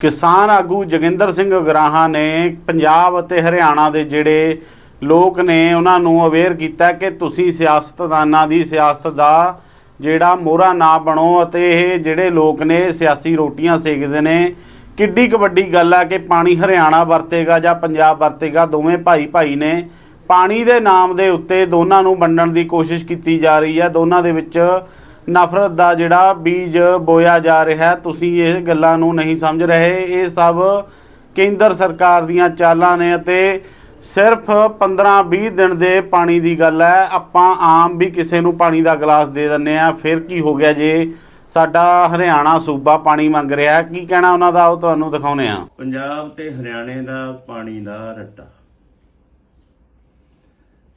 ਕਿਸਾਨ ਆਗੂ ਜੋਗਿੰਦਰ ਸਿੰਘ ਉਗਰਾਹਾਂ ਨੇ ਪੰਜਾਬ ਅਤੇ ਹਰਿਆਣਾ ਦੇ ਜਿਹੜੇ ਲੋਕ ਨੇ ਉਹਨਾਂ ਨੂੰ ਅਵੇਅਰ ਕੀਤਾ ਕਿ ਤੁਸੀਂ ਸਿਆਸਤਦਾਨਾਂ ਦੀ ਸਿਆਸਤ ਦਾ ਜਿਹੜਾ ਮੋਹਰਾ ਨਾ ਬਣੋ ਅਤੇ ਇਹ ਜਿਹੜੇ ਲੋਕ ਨੇ ਸਿਆਸੀ ਰੋਟੀਆਂ ਸੇਕਦੇ ਨੇ, ਕਿੱਡੀ ਕੁ ਵੱਡੀ ਗੱਲ ਆ ਕਿ ਪਾਣੀ ਹਰਿਆਣਾ ਵਰਤੇਗਾ ਜਾਂ ਪੰਜਾਬ ਵਰਤੇਗਾ, ਦੋਵੇਂ ਭਾਈ ਭਾਈ ਨੇ ਪਾਣੀ ਦੇ ਨਾਮ ਦੇ ਉੱਤੇ ਦੋਨਾਂ ਨੂੰ ਵੰਡਣ ਦੀ ਕੋਸ਼ਿਸ਼ ਕੀਤੀ ਜਾ ਰਹੀ ਹੈ ਦੋਨਾਂ ਦੇ ਵਿੱਚ ਨਫ਼ਰਤ ਦਾ ਜਿਹੜਾ ਬੀਜ ਬੋਇਆ ਜਾ ਰਿਹਾ ਤੁਸੀਂ ਇਹ ਗੱਲਾਂ ਨੂੰ ਨਹੀਂ ਸਮਝ ਰਹੇ। ਇਹ ਸਭ ਕੇਂਦਰ ਸਰਕਾਰ ਦੀਆਂ ਚਾਲਾਂ ਨੇ ਅਤੇ ਸਿਰਫ 15-20 ਦਿਨ ਦੇ ਪਾਣੀ ਦੀ ਗੱਲ ਹੈ। ਆਪਾਂ ਆਮ ਵੀ ਕਿਸੇ ਨੂੰ ਪਾਣੀ ਦਾ ਗਲਾਸ ਦੇ ਦਿੰਨੇ ਆ ਫਿਰ ਕੀ ਹੋ ਗਿਆ ਜੇ ਸਾਡਾ ਹਰਿਆਣਾ ਸੂਬਾ ਪਾਣੀ ਮੰਗ ਰਿਹਾ ਕੀ ਕਹਿਣਾ ਉਹਨਾਂ ਦਾ? ਉਹ ਤੁਹਾਨੂੰ ਦਿਖਾਉਨੇ ਆ ਪੰਜਾਬ ਤੇ ਹਰਿਆਣੇ ਦਾ ਪਾਣੀ ਦਾ ਰੱਟਾ।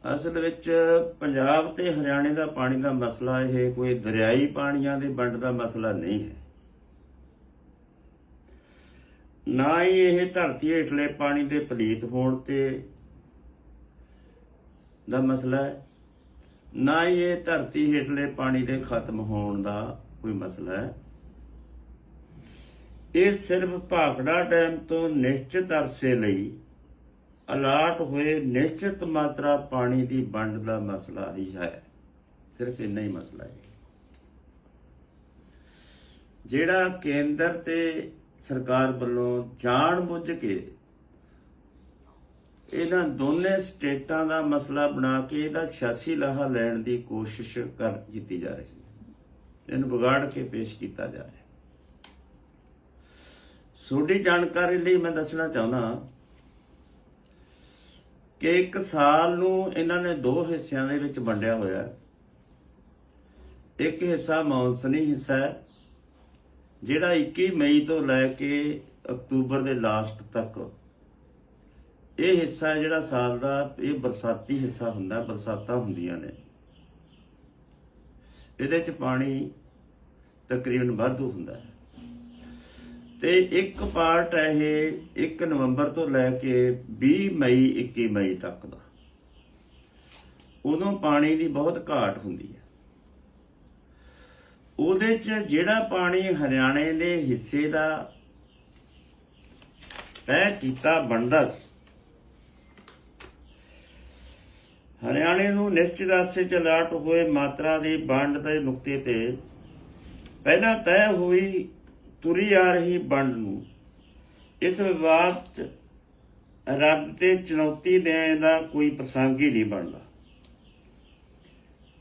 ਅਸਲ ਵਿੱਚ ਪੰਜਾਬ ਤੇ ਹਰਿਆਣੇ ਦਾ ਪਾਣੀ ਦਾ ਮਸਲਾ ਇਹ ਕੋਈ ਦਰਿਆਈ ਪਾਣੀਆਂ ਦੇ ਵੰਡ ਦਾ ਮਸਲਾ ਨਹੀਂ ਹੈ। ਨਾ ਹੀ ਇਹ ਧਰਤੀ ਹੇਠਲੇ ਪਾਣੀ ਦੇ ਪਲੀਤ ਹੋਣ ਤੇ ਦਾ ਮਸਲਾ ਹੈ, ਨਾ ਹੀ ਇਹ ਧਰਤੀ ਹੇਠਲੇ ਪਾਣੀ ਦੇ ਖਤਮ ਹੋਣ ਦਾ ਕੋਈ ਮਸਲਾ ਹੈ। ਇਹ ਸਿਰਫ ਭਾਖੜਾ ਡੈਮ ਤੋਂ ਨਿਸ਼ਚਿਤ ਅਰਸੇ ਲਈ ਅਲਾਟ ਹੋਏ ਨਿਸ਼ਚਿਤ ਮਾਤਰਾ ਪਾਣੀ ਦੀ ਵੰਡ ਦਾ ਮਸਲਾ ਹੀ ਹੈ। ਸਿਰਫ ਇੰਨਾ ਹੀ ਮਸਲਾ ਹੈ। ਜਿਹੜਾ ਕੇਂਦਰ ਤੇ ਸਰਕਾਰ ਵੱਲੋਂ ਜਾਣ ਬੁੱਝ ਕੇ ਇਹਨਾਂ ਦੋਨੇ ਸਟੇਟਾਂ ਦਾ ਮਸਲਾ ਬਣਾ ਕੇ ਇਹਦਾ ਸਿਆਸੀ ਲਾਹਾ ਲੈਣ ਦੀ ਕੋਸ਼ਿਸ਼ ਕਰ ਕੀਤੀ ਜਾ ਰਹੀ ਹੈ। ਇਹਨੂੰ ਵਿਗਾੜ ਕੇ ਪੇਸ਼ ਕੀਤਾ ਜਾ ਰਿਹਾ ਹੈ। ਜਾਣਕਾਰੀ ਲਈ ਮੈਂ ਦੱਸਣਾ ਚਾਹੁੰਦਾ ਕਿ ਇੱਕ ਸਾਲ ਨੂੰ ਇਹਨਾਂ ਨੇ ਦੋ ਹਿੱਸਿਆਂ ਦੇ ਵਿੱਚ ਵੰਡਿਆ ਹੋਇਆ ਇੱਕ ਹਿੱਸਾ ਮੌਨਸੂਨੀ ਹਿੱਸਾ ਹੈ, ਜਿਹੜਾ 21 ਮਈ ਤੋਂ ਲੈ ਕੇ ਅਕਤੂਬਰ ਦੇ ਲਾਸਟ ਤੱਕ। ਇਹ ਹਿੱਸਾ ਜਿਹੜਾ ਸਾਲ ਦਾ, ਇਹ ਬਰਸਾਤੀ ਹਿੱਸਾ ਹੁੰਦਾ, ਬਰਸਾਤਾਂ ਹੁੰਦੀਆਂ ਨੇ। ਇਹਦੇ ਚ ਪਾਣੀ ਤਕਰੀਬਨ ਵਾਧੂ ਹੁੰਦਾ ਹੈ। ਤੇ ਇੱਕ ਪਾਰਟ ਹੈ ਇਹ 1 ਨਵੰਬਰ ਤੋਂ ਲੈ ਕੇ 20 ਮਈ 21 ਮਈ ਤੱਕ ਦਾ। ਉਦੋਂ ਪਾਣੀ ਦੀ ਬਹੁਤ ਘਾਟ ਹੁੰਦੀ ਹੈ। ਉਹਦੇ ਚ ਜਿਹੜਾ ਪਾਣੀ ਹਰਿਆਣੇ ਦੇ ਹਿੱਸੇ ਦਾ ਤੈਅ ਕੀਤਾ ਬਣਦਾ ਸੀ, ਹਰਿਆਣੇ ਨੂੰ ਨਿਸ਼ਚਿਤ ਅਰਸੇ ਚ ਅਲਾਟ ਹੋਏ ਮਾਤਰਾ ਦੀ ਵੰਡ ਦੇ ਨੁਕਤੇ ਤੇ ਪਹਿਲਾਂ ਤੈਅ ਹੋਈ ਤੁਰੀ ਆ ਰਹੀ ਵੰਡ ਨੂੰ। ਇਸ ਵਿਵਾਦ ਚ ਰੱਦ ਤੇ ਚੁਣੌਤੀ ਦੇਣ ਦਾ ਕੋਈ ਪ੍ਰਸੰਗ ਹੀ ਨਹੀਂ ਬਣਦਾ।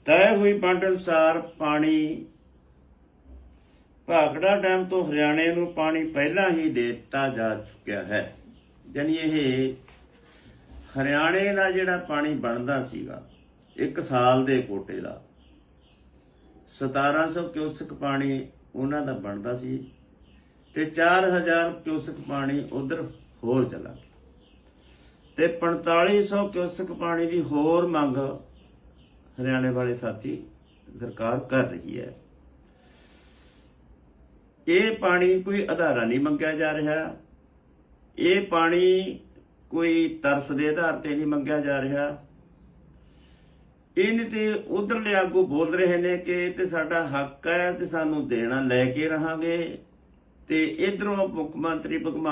ਤੈਅ ਹੋਈ ਵੰਡ ਅਨੁਸਾਰ ਪਾਣੀ ਭਾਖੜਾ ਡੈਮ ਤੋਂ ਹਰਿਆਣੇ ਨੂੰ ਪਾਣੀ ਪਹਿਲਾਂ ਹੀ ਦੇ ਦਿੱਤਾ ਜਾ ਚੁੱਕਿਆ ਹੈ। ਯਾਨੀ ਇਹ ਹਰਿਆਣੇ ਦਾ ਜਿਹੜਾ ਪਾਣੀ ਬਣਦਾ ਸੀਗਾ, ਇੱਕ ਸਾਲ ਦੇ ਕੋਟੇ ਦਾ 1700 ਕਿਊਸਕ ਪਾਣੀ ਉਹਨਾਂ ਦਾ ਬਣਦਾ ਸੀ। ਤੇ 4000 ਕਿਊਸਕ ਪਾਣੀ ਉਧਰ ਹੋਰ ਚਲਾ ਗਿਆ। ਤੇ 4500 ਕਿਊਸਕ ਪਾਣੀ ਦੀ ਹੋਰ ਮੰਗ ਹਰਿਆਣੇ ਵਾਲੇ ਸਾਥੀ ਸਰਕਾਰ ਕਰ ਰਹੀ ਹੈ। ਇਹ ਪਾਣੀ ਕੋਈ ਆਧਾਰਾ ਨਹੀਂ ਮੰਗਿਆ ਜਾ ਰਿਹਾ। ਇਹ ਪਾਣੀ ਕੋਈ ਤਰਸ ਦੇ ਆਧਾਰ ਤੇ ਨਹੀਂ ਮੰਗਿਆ ਜਾ ਰਿਹਾ। ਇਹਨੇ ਤੇ ਉਧਰਲੇ ਆਗੂ ਬੋਲ ਰਹੇ ਨੇ ਕਿ ਤੇ ਸਾਡਾ ਹੱਕ ਹੈ ਤੇ ਸਾਨੂੰ ਦੇਣਾ ਲੈ ਕੇ ਰਹਾਂਗੇ। ਤੇ ਇਧਰੋਂ ਮੁੱਖ ਮੰਤਰੀ ਭਗਵੰਤ